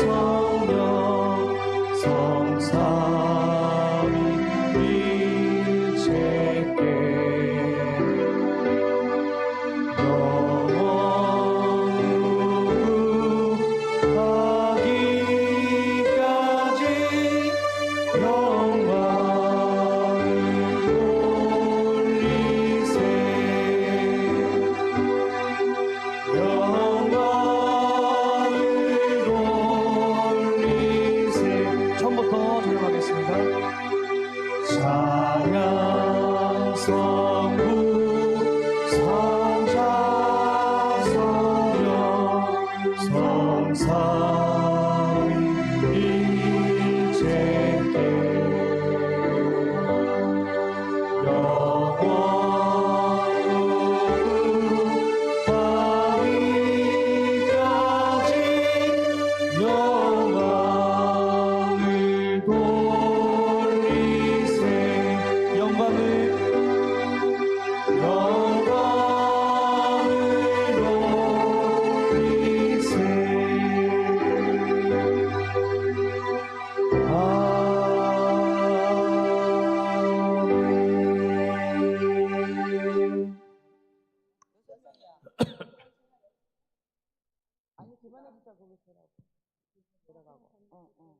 성령 성사. 얼마나 비싸 거기 서라고 내려가고. 어, 어.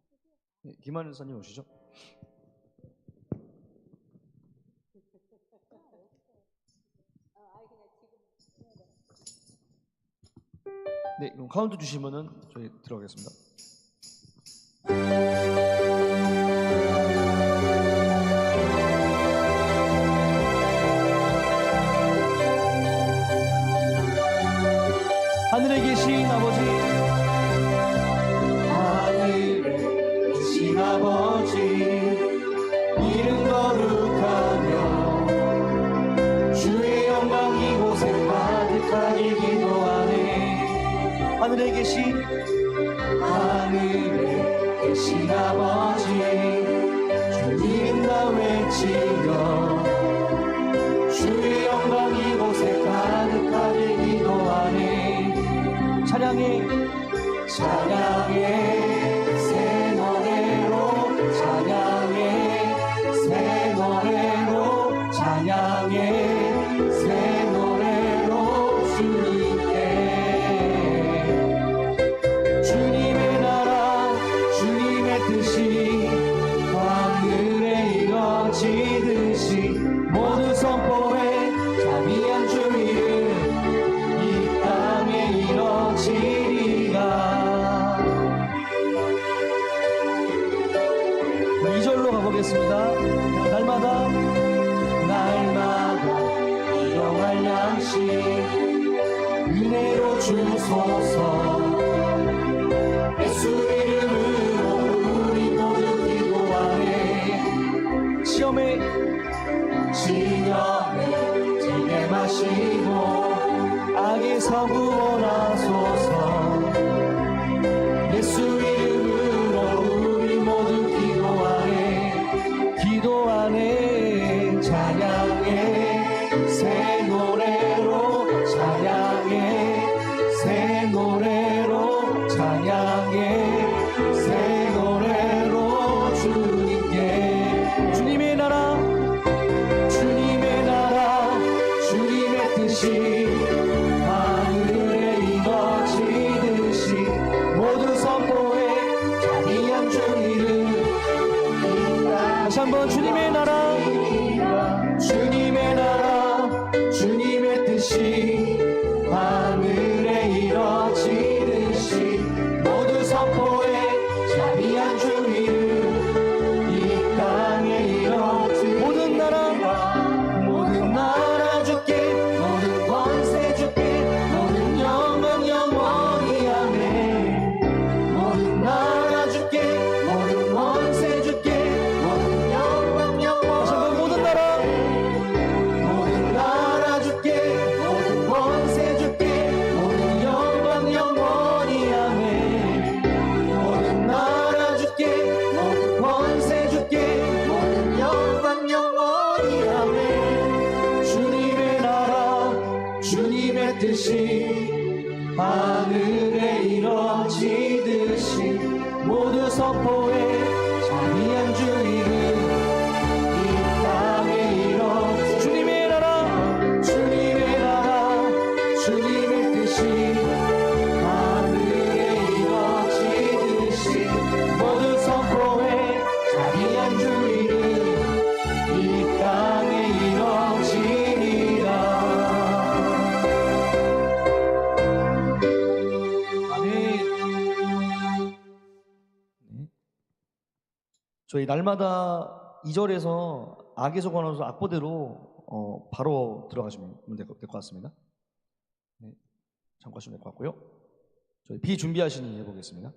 예, 김한윤 선님 오시죠. 네, 그럼 카운트 주시면은 저희 들어가겠습니다. 하늘에 계신 하늘에 계신 아버지. 선포해 자비한 주 이름 이 땅에 이뤄지리라. 2절로 가보겠습니다. 날마다 날마다 일용할 양식 은혜로 주소서. 날마다 2절에서 악에서 관하여서 악보대로 어, 바로 들어가시면 될것 같습니다. 네, 참고하시면 될 것 같고요. 저희 비준비하시니 해보겠습니다.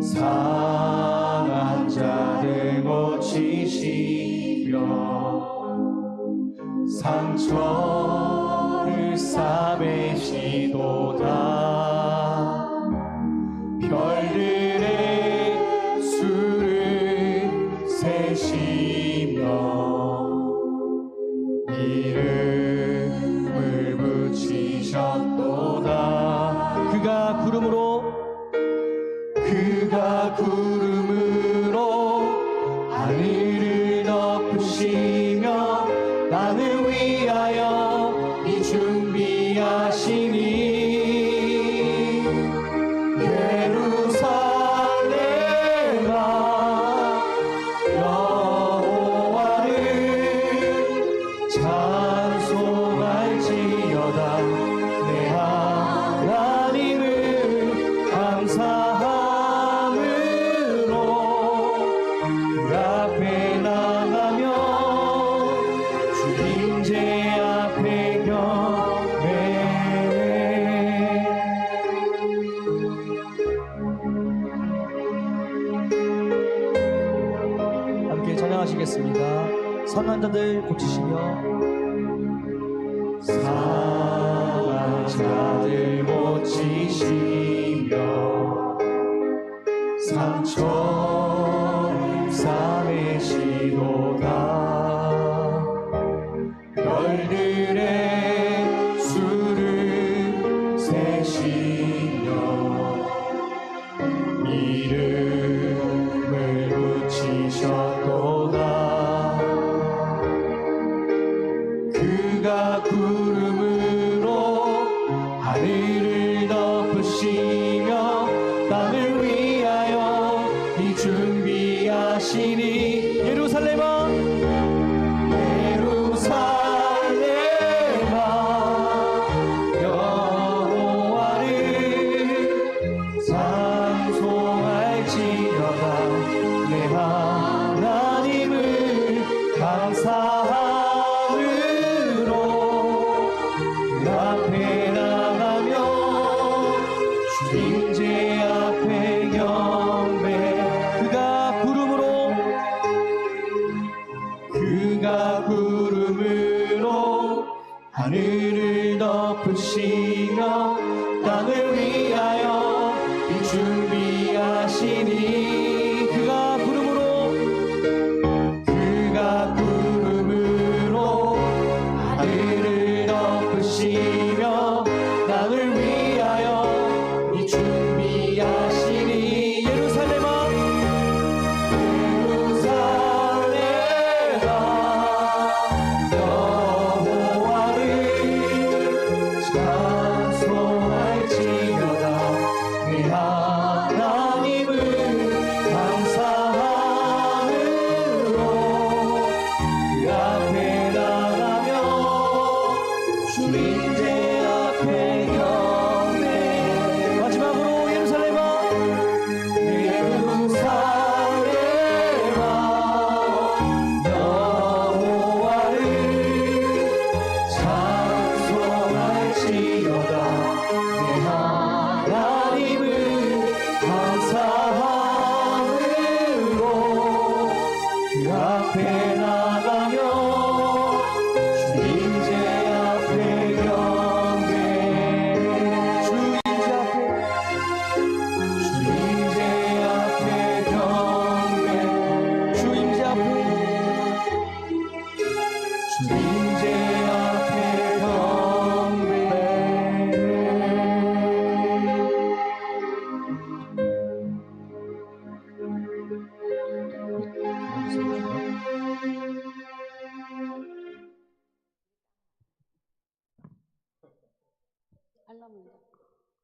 상한 자를 고치시며 상처를 싸매시도다.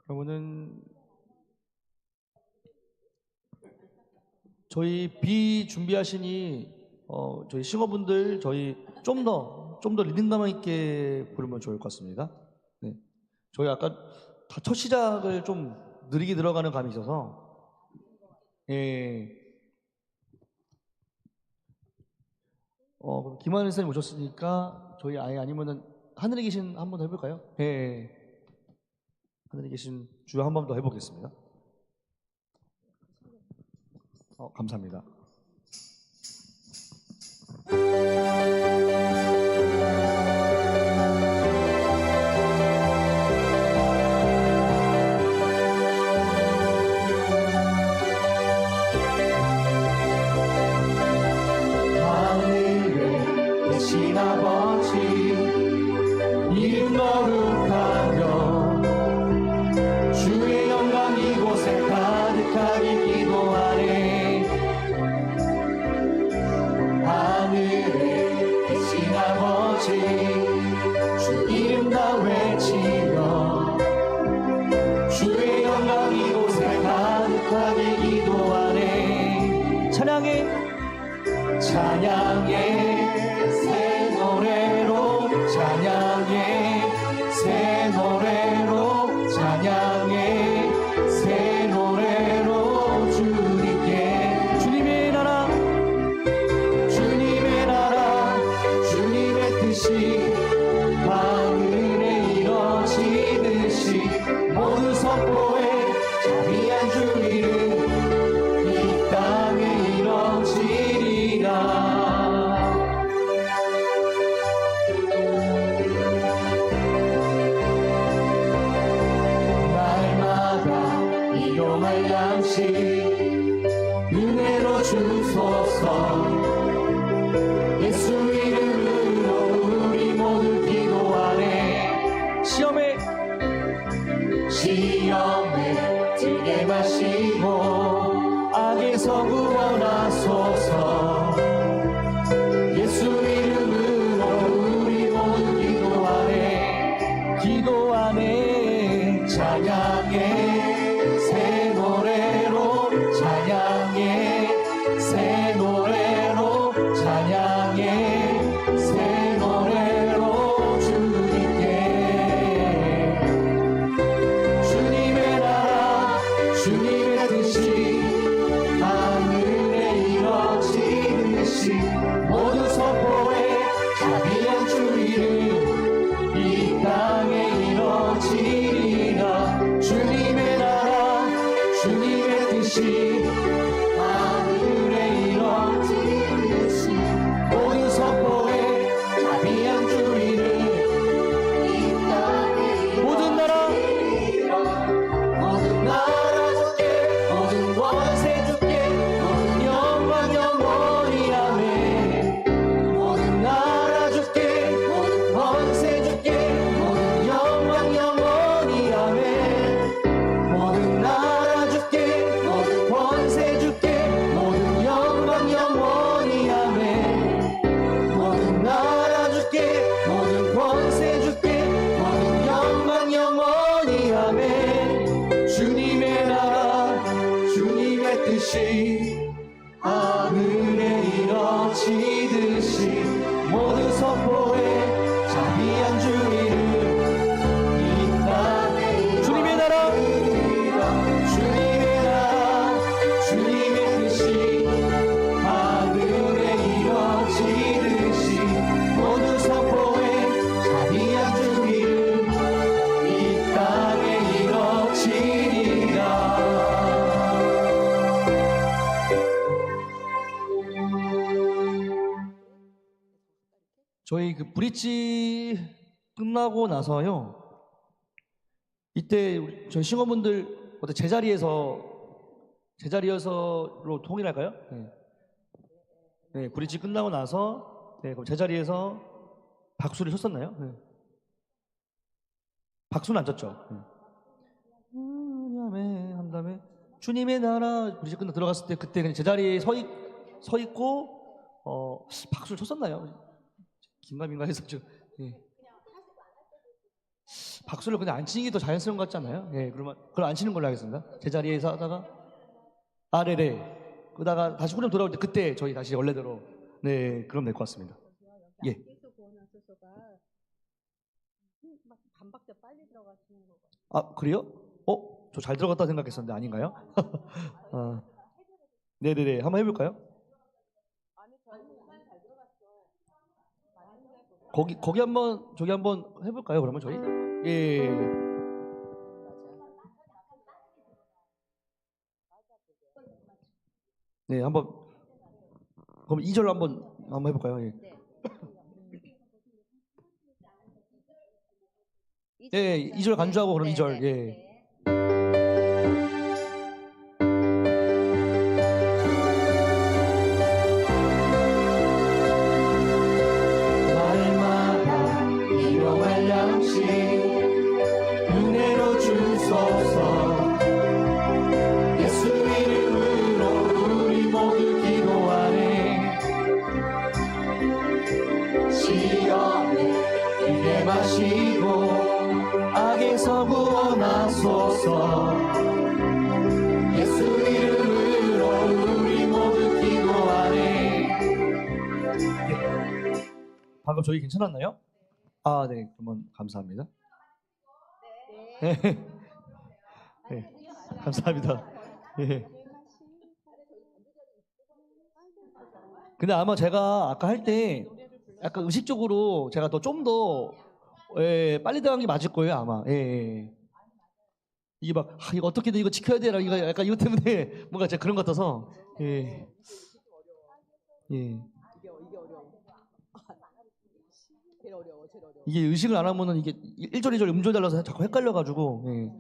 그러면은 저희 비 준비하시니 어, 저희 싱어분들 저희 좀 더 좀 더 리듬감 있게 부르면 좋을 것 같습니다. 네. 저희 아까 다 첫 시작을 좀 느리게 들어가는 감이 있어서 예. 어, 김하늘 선생님 오셨으니까 저희 아예 아니면은 하늘에 계신 한번 해볼까요? 예. 예. 하늘에 계신 주여 한 번 더 해보겠습니다. 어, 감사합니다. 찬양해. 다시 은혜로 주소서. 저희 그 브릿지 끝나고 나서요. 이때 우리 저희 신어분들 어때 제자리에서 제자리에서로 통일할까요? 네. 네, 브릿지 끝나고 나서 네, 그럼 제자리에서 박수를 쳤었나요? 네. 박수는 안 쳤죠. 네. 음, 음, 한 다음에 주님의 나라 브릿지 끝나 들어갔을 때 그때 그냥 제자리에 서, 있, 서 있고 어, 박수를 쳤었나요? 긴가민가 해서 좀 예. 박수를 그냥 안 치는 게 더 자연스러운 것 같잖아요. 예, 그러면 그걸 안 치는 걸로 하겠습니다. 제자리에서 하다가 아래래 그러다가 다시 후렴 돌아올 때 그때 저희 다시 원래대로 네 그럼 될 것 같습니다. 예. 아 그래요? 어? 저 잘 들어갔다 생각했었는데 아닌가요? 아, 네네네 네, 한번 해볼까요? 거기 거기 한번 저기 한번 해볼까요? 그러면 저희 예. 네 한번 그럼 2절 한번 한번 해볼까요? 예. 예, 이절 간주하고 그럼 이절 예. 방금 저희 괜찮았나요? 아, 네. 그러면 감사합니다. 네. 네. 감사합니다. 예. 근데 아마 제가 아까 할 때 약간 의식적으로 제가 더 좀더 예, 빨리 들어간 게 맞을 거예요, 아마. 예, 예. 이게 막 아, 이거 어떻게든 이거 지켜야 되나 이거 약간 이것 때문에 뭔가 제가 그런 것 같아서 예. 예. 이게 이게 어려워. 제일 어려워, 제일 어려워. 이게 의식을 안 하면은 이게 1절 2절 음절 달라서 자꾸 헷갈려가지고 예.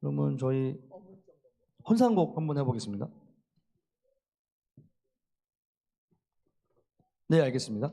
그러면 저희 혼상곡 한번 해보겠습니다. 네 알겠습니다.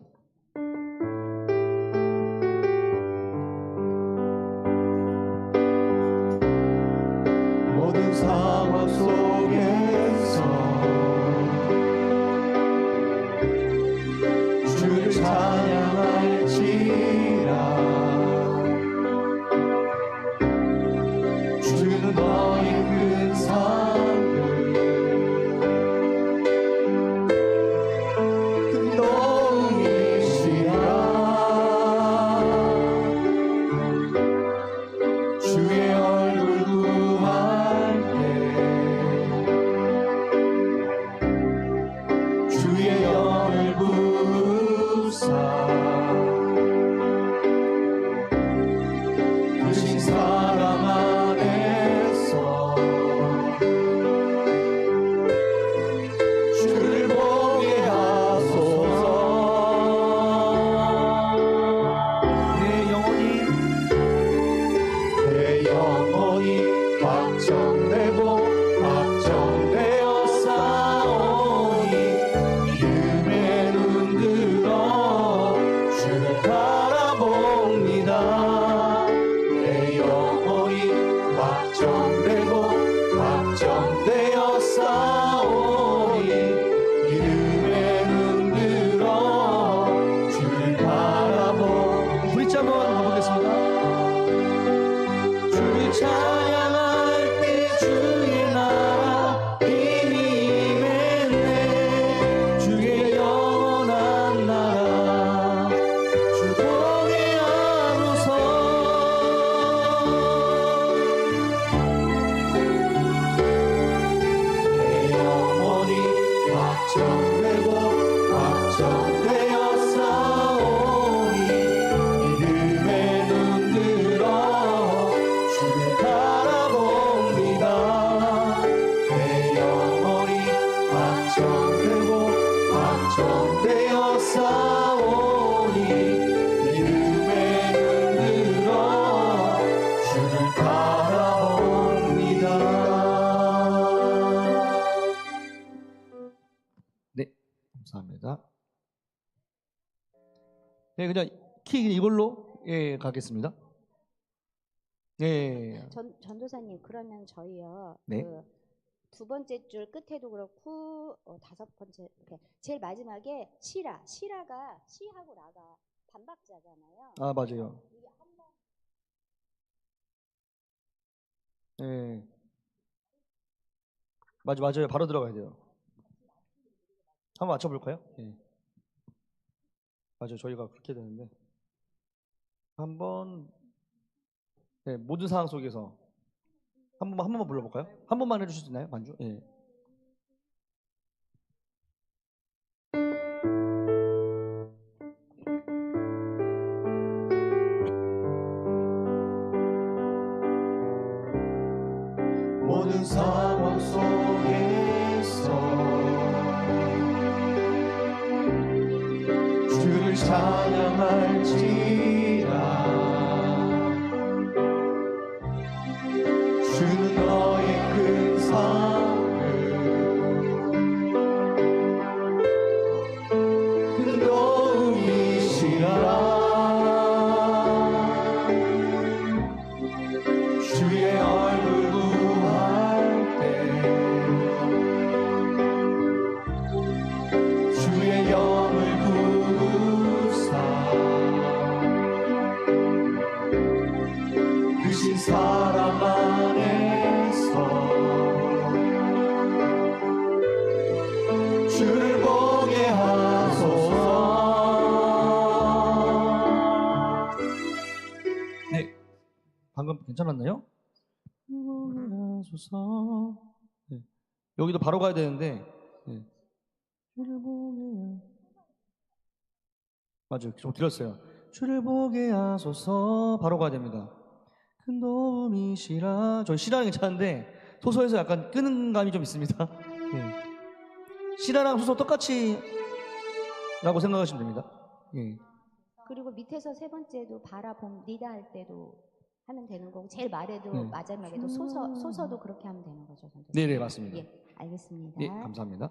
就 네 그냥 키 이걸로 예 가겠습니다. 네전 전도사님 그러면 저희요 네. 그 두 번째 줄 끝에도 그렇고 어, 다섯 번째 이렇게 제일 마지막에 시라 시라가 시하고 라가 반박자잖아요. 아 맞아요. 네. 맞아 맞아요. 바로 들어가야 돼요. 한번 맞춰볼까요? 예. 맞아요. 저희가 그렇게 되는데 한번 네, 모든 상황 속에서 한 번만 한 번만 불러볼까요? 한 번만 해주실 수 있나요? 반주? 예. 모 방금 괜찮았나요? 하소서. 네. 여기도 바로 가야 되는데. 네. 주를 보게. 맞아요. 좀 들었어요. 주를 보게 하소서. 바로 가야 됩니다. 큰 도움이시라. 저 시라는 괜찮은데 소서에서 약간 끄는 감이 좀 있습니다. 네. 시라랑 소서 똑같이 라고 생각하시면 됩니다. 예. 그리고 밑에서 세 번째도 바라봄 리다 할 때도 하면 되는 거고 제일 말에도 네. 마지막에도 소서 소서도 그렇게 하면 되는 거죠, 선생님. 네네 맞습니다. 예, 알겠습니다. 예, 감사합니다.